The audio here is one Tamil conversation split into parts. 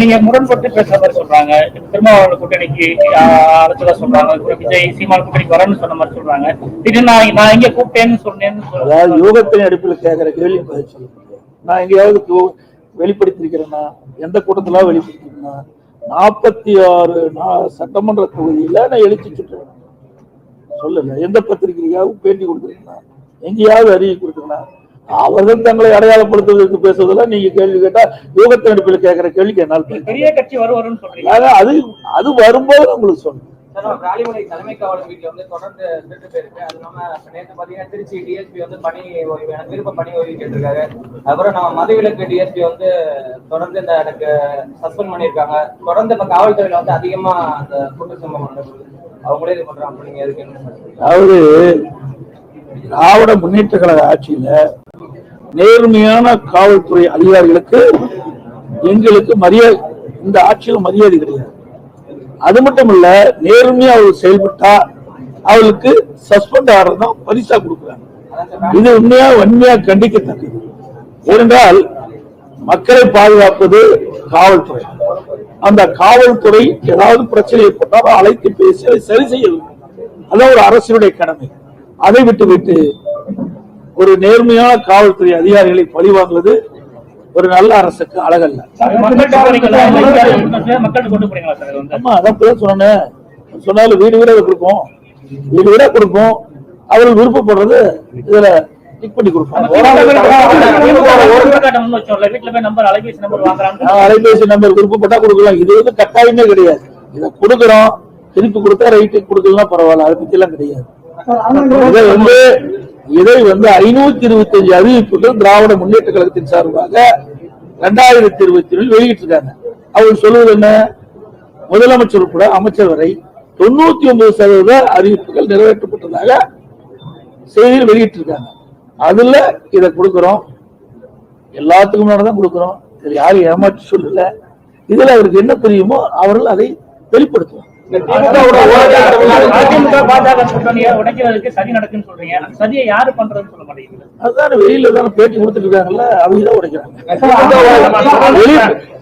நீங்க முரண்பட்டு பேசுற மாதிரி சொல்றாங்க. திருமாவளவன் கூட்டணிக்கு அழைச்சதா சொல்றாங்க. விஜய் சீமான் கூட்டணிக்கு வரேன்னு சொன்ன மாதிரி சொல்றாங்க. திடீர்னு நான் நான் எங்க கூப்பிட்டேன்னு சொன்னேன்னு அதாவது யோகத்தின் அடிப்பில் கேட்கிற கேள்வி பதில் சொல்ல நான் எங்கேயாவது வெளிப்படுத்திருக்கிறேன்னா எந்த கூட்டத்துல வெளிப்படுத்திருக்கேன்னா நாற்பத்தி ஆறு நா- சட்டமன்ற தொகுதியில நான் எழுச்சி சுற்றுவேன். சொல்லல. எந்த பத்திரிகையாவது பேட்டி கொடுத்துருக்கேன் எங்கேயாவது அறிவி கொடுத்துருக்கேன் அவர்கள் தங்களை அடையாளப்படுத்துவதற்கு பேசுவதெல்லாம் நீங்க கேள்வி கேட்டா யோகத்தின் அடிப்பில் கேட்கிற கேள்விக்கு என்னால் பெரிய கட்சி அதாவது அது அது வரும்போது உங்களுக்கு நம்ம ராலிமலை தலைமை காவலர் வீட்டுல வந்து தொடர்ந்து திருட்டு போயிருக்கு. அது நேற்று பாத்தீங்கன்னா திருச்சி டிஎஸ்பி வந்து பணி ஓய்வு எனக்கு விருப்ப பணி ஓய்வு கேட்டிருக்காரு அப்புறம் நம்ம மதுவிலக்கு டிஎஸ்பி வந்து தொடர்ந்து இந்த எனக்கு சஸ்பெண்ட் பண்ணியிருக்காங்க. தொடர்ந்து இப்ப காவல்துறையில வந்து அதிகமா அந்த குற்ற சம்பவம் நடக்குது. அவங்களே இது பண்றாங்க. அப்ப நீங்க எதுக்கு என்ன சொல்றீங்க? அதாவது திராவிட முன்னேற்ற கழக ஆட்சியில நேர்மையான காவல்துறை அதிகாரிகளுக்கு எங்களுக்கு மரியாதை இந்த ஆட்சியில் மரியாதை கிடையாது. அது மட்டும் இல்ல நேர்மையா அவர் செயல்பட்டா அவளுக்கு சஸ்பெண்ட் ஆடுறது தான் பரிசா கொடுக்குறாங்க. இது உண்மையா வன்மையா கண்டிக்கத்தக்கது. ஏனென்றால் மக்களை பாதுகாப்பது காவல்துறை. அந்த காவல்துறை ஏதாவது பிரச்சனை ஏற்பட்டால் அழைத்து பேசி அதை சரி செய்ய வேண்டும். அதான் ஒரு அரசினுடைய கடமை. அதை விட்டு விட்டு ஒரு நேர்மையான காவல்துறை அதிகாரிகளை பழிவாங்குவது ஒரு நல்ல அரசுக்கு அழகல்ல. ஆமா அதான் சொன்னேன். சொன்னாலும் வீடு வீடா கொடுப்போம். வீடு வீடா கொடுப்போம். அவர்கள் விருப்பப்படுறது இதுல டிக் பண்ணி கொடுப்போம். அலைபேசி நம்பர் வாங்குறாங்க நான் அலைபேசி நம்பர் விருப்பப்பட்டா கொடுக்கலாம். இது வந்து கட்டாயமே கிடையாது. இதை கொடுக்குறோம். திருப்பி கொடுத்தா ரைட்டு கொடுக்கலாம் பரவாயில்ல. அதை பத்தி எல்லாம் கிடையாது இதை வந்து இதை வந்து ஐநூத்தி இருபத்தி அஞ்சு அறிவிப்புகள் திராவிட முன்னேற்ற கழகத்தின் சார்பாக இரண்டாயிரத்தி இருபத்தி ஏழில் வெளியிட்டிருக்காங்க. அவர் சொல்வது என்ன? முதலமைச்சர் உட்பட அமைச்சர் வரை தொண்ணூத்தி ஒன்பது சதவீத அறிவிப்புகள் நிறைவேற்றப்பட்டதாக செய்தியில் வெளியிட்டிருக்காங்க. அதுல இதை கொடுக்கிறோம். எல்லாத்துக்கும் முன்னாடி தான் கொடுக்கிறோம். இதுல யாரும் ஏமாற்றி சொல்லல. இதுல அவருக்கு என்ன தெரியுமோ அவர்கள் அதை வெளிப்படுத்துவார் அதிமுக சொல்றீங்க யாரு பண்றதுன்னு சொல்ல வெளியில பேட்டி கொடுத்துட்டு இருக்காங்கல்ல அவங்க தான் உடைக்கிறாங்க. வெளிய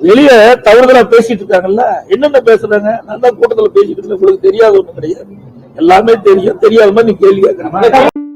வெளிய தவறுதலா பேசிட்டு இருக்காங்கல்ல என்னென்ன பேசுறாங்க? நான் கூட்டத்துல பேசிட்டு உங்களுக்கு தெரியாத ஒண்ணு கிடையாது. எல்லாமே தெரியும் தெரியாத மாதிரி நீ கேள்வி கேட்கறேன்